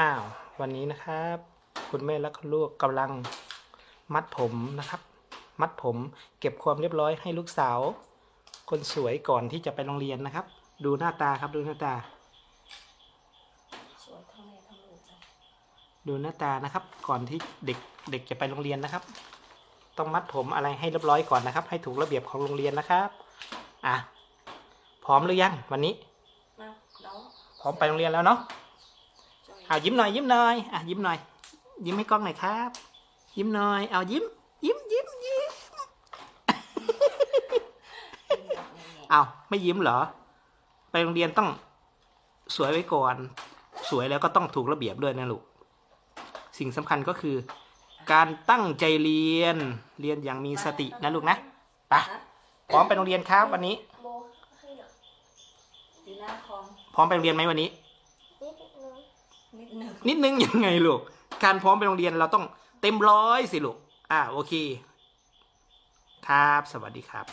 อ้าว วันนี้นะครับ คุณแม่และคุณลูกกำลังมัดผมนะครับ มัดผมเก็บความเรียบร้อยให้ลูกสาว คนสวยก่อนที่จะไปโรงเรียนนะครับ ดูหน้าตาครับดูหน้าตา สวยทั้งแม่ทั้งลูกเลยดูหน้าตานะครับ ก่อนที่เด็กเด็กจะไปโรงเรียนนะครับ ต้องมัดผมอะไรให้เรียบร้อยก่อนนะครับ ให้ถูกระเบียบของโรงเรียนนะครับอะพร้อมหรือยังวันนี้มาน้องพร้อมไปโรงเรียนแล้วเนาะจอย เอายิ้มหน่อยยิ้มหน่อยอะยิ้มหน่อย ยิ้มให้กล้องหน่อยครับ ยิ้มหน่อยเอายิ้ม ยิ้มยิ้มยิ้มเอาไม่ยิ้มเหรอ ไปโรงเรียนต้องสวยไว้ก่อน สวยแล้วก็ต้องถูกระเบียบด้วยนะลูกสิ่งสำคัญก็คือ การตั้งใจเรียนเรียนอย่างมีสตินะลูกนะไปะพร้อมไปโรงเรียนครับวันนี้ พร้อมไปโรงเรียนไหมวันนี้ นึงนิดนึงยังไงลูก การพร้อมไปโรงเรียนเราต้องเต็มร้อยสิลูก อ่าโอเค ครับ สวัสดีครับ